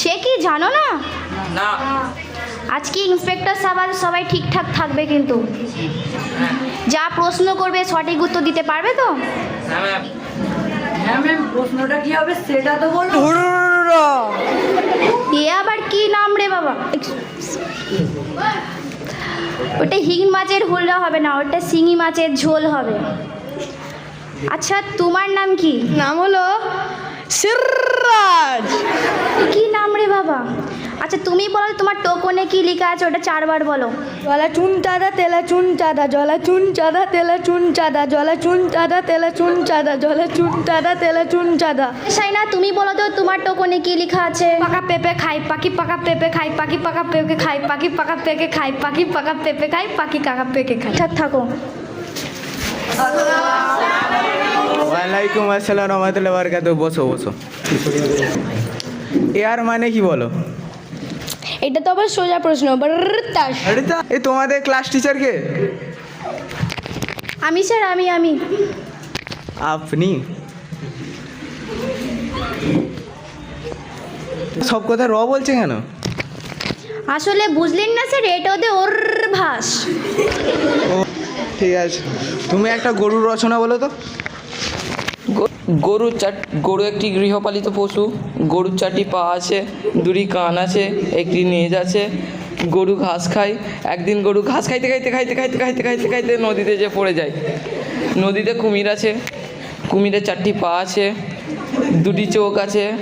সে কি জানো না? না। আজকে ইন্সপেক্টর সাহেব সবাই ঠিকঠাক থাকবে কিন্তু। যা প্রশ্ন করবে সঠিক উত্তর দিতে পারবে তো? হ্যাঁ ম্যাম হ্যাঁ ম্যাম প্রশ্নটা কি হবে সেটা তো বলো। এ আবার কি নাম রে বাবা? ওটা হিং মাছের হুলরা হবে না ওটা শিঙি মাছের ঝোল হবে। আচ্ছা তোমার নাম কি? নাম হলো সিরাজ। কি নাম রে বাবা। আচ্ছা তুমি বলো তোমার টোকনে কি লেখা আছে ওটা চারবার বলো। জলা চুন চাঁদা তেলা চুন চাঁদা জলা চুন চাঁদা তেলা চুন চাঁদা জলা চুন চাঁদা তেলা চুন চাঁদা জলা চুন চাঁদা তেলা চুন চাঁদা সাইনা তুমি বলো তো তোমার টোকনে কি লেখা আছে? পাকা পেঁপে খাই পাখি পাকা পেঁপে খাই পাখি পাকা পেঁপে খাই পাখি পাকা পেঁপে খাই পাখি পাকা পেঁপে খাই পাখি কাকা পেঁপে খাই। ঠিক থাকো। ওয়ালাইকুম আসসালাম রহমতুল্লাহ বরকাত বসো বসো। এয়ার মানে কি বলো? এটা তো আবার সোজা প্রশ্ন এ তোমাদের ক্লাস টিচার কে? আমি স্যার আমি আমি। আপনি? সব কথা র বলছে কেন? আসলে বুঝলেন না স্যার এটা ওদের ওর ভাস ঠিক আছে। তুমি একটা গরুর রচনা বলো তো। গ- গরুর চার গরু একটি গৃহপালিত পশু গরুর চারটি পা আছে, দুটি কান আছে, একটি নেজ আছে, গরু ঘাস খায়, একদিন গরু ঘাস খাইতে খাইতে খাইতে খাইতে খাইতে খাইতে খাইতে নদীতে যে পড়ে যায়। নদীতে কুমির আছে কুমিরের চারটি পা আছে, দুটি চোখ আছে,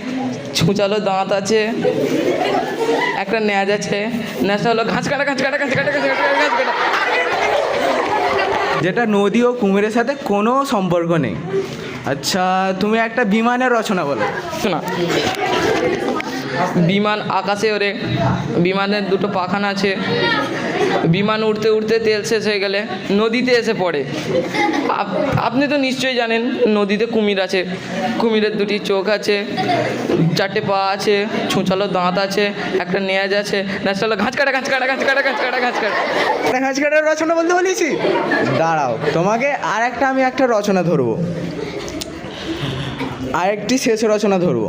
ছুঁচালো দাঁত আছে, একটা ন্যাজ আছে, ন্যাজটা হলো ঘাস কাটা ঘাস কাটা ঘাস কাটা ঘাস কাটা ঘাস কাটা। যেটা নদী ও কুমিরের সাথে কোনো সম্পর্ক নেই। আচ্ছা তুমি একটা বিমানের রচনা বলো। শোনা। বিমান আকাশে ওরে বিমানের দুটো পাখানা আছে। বিমান উড়তে উড়তে তেল শেষ হয়ে গেলে নদীতে এসে পড়ে। আপ- আপনি তো নিশ্চয়ই জানেন নদীতে কুমির আছে। কুমিরের দুটি চোখ আছে চারটে পা আছে ছুঁচালো দাঁত আছে একটা নেয়াজ আছে। ন্যাশনাল ঘাঁচ কাটা ঘাঁচ কাটা ঘাঁচ কাটা ঘাঁচ কাটা ঘাঁচ কাটা। ঘাস কাটার রচনা বলতে বলেছি? দাঁড়াও তোমাকে আর একটা আমি একটা রচনা ধরবো। আরেকটি শেষ রচনা ধরবো।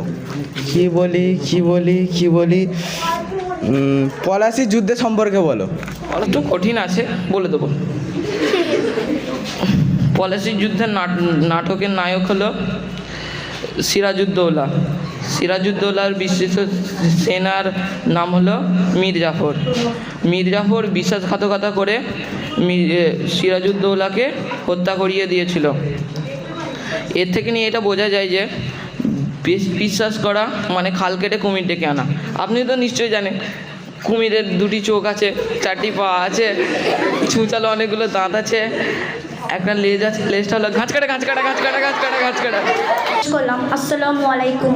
কি বলি কি বলি কি বলি? উম, পলাশির যুদ্ধের সম্পর্কে বলো। একটু কঠিন আছে বলে দেবো। পলাশির যুদ্ধের নাটকের নায়ক হলো সিরাজউদ্দৌলা। সিরাজউদ্দৌলার বিশেষ সেনার নাম হলো মীর জাফর মীর জাফর বিশ্বাসঘাতকতা করে সিরাজউদ্দৌলাকে হত্যা করিয়ে দিয়েছিল। এর থেকে নিয়ে এটা বোঝা যায় যে বিশ- বিশ্বাস করা মানে খাল কেটে কুমির ডেকে আনা। আপনি তো নিশ্চয়ই জানেন কুমিরের দুটি চোখ আছে চারটি পা আছে ছুঁচালো অনেকগুলো দাঁত আছে একটা লেজ আছে লেজটা হলো ঘাঁচ কাটা ঘাঁচ কাটা ঘাঁচ কাটা ঘাঁচ কাটা ঘাঁচ কাটা। করলাম আসসালামু আলাইকুম।